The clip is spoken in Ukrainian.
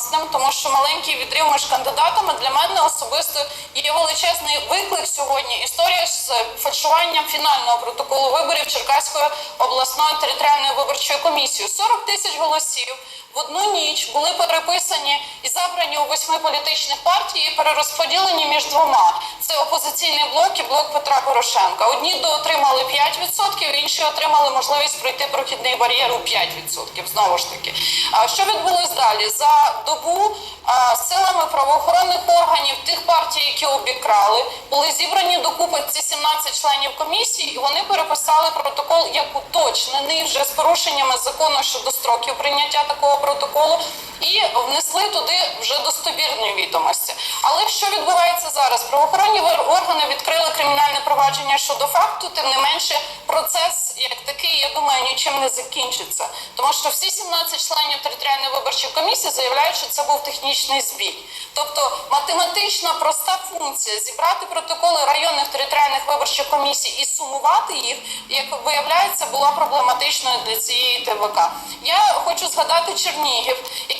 балансним, тому що маленький відрив між кандидатами для мене особисто є величезний виклик сьогодні. Історія з фальшуванням фінального протоколу виборів Черкаської обласної територіальної виборчої комісії. 40 тисяч голосів в одну ніч були переписані і забрані у восьми політичних партій і перерозподілені між двома. Це опозиційний блок і блок Петра Порошенка. Одні доотримали 5%, інші отримали можливість пройти прохідний бар'єр у 5%. Знову ж таки, а що відбулось далі? За добу силами правоохоронних органів тих партій, які обікрали, були зібрані докупи ці 17 членів комісії, і вони переписали протокол як уточнений вже з порушеннями закону щодо строків прийняття такого протоколу. І внесли туди вже достовірні відомості. Але що відбувається зараз? Правоохоронні органи відкрили кримінальне провадження щодо факту. Тим не менше, процес як такий, я думаю, нічим не закінчиться, тому що всі 17 членів територіальної виборчої комісії заявляють, що це був технічний збій. Тобто математична проста функція зібрати протоколи територіальних виборчих комісій і сумувати їх, як виявляється, була проблематичною для цієї ТВК. Я хочу згадати Чернігів, який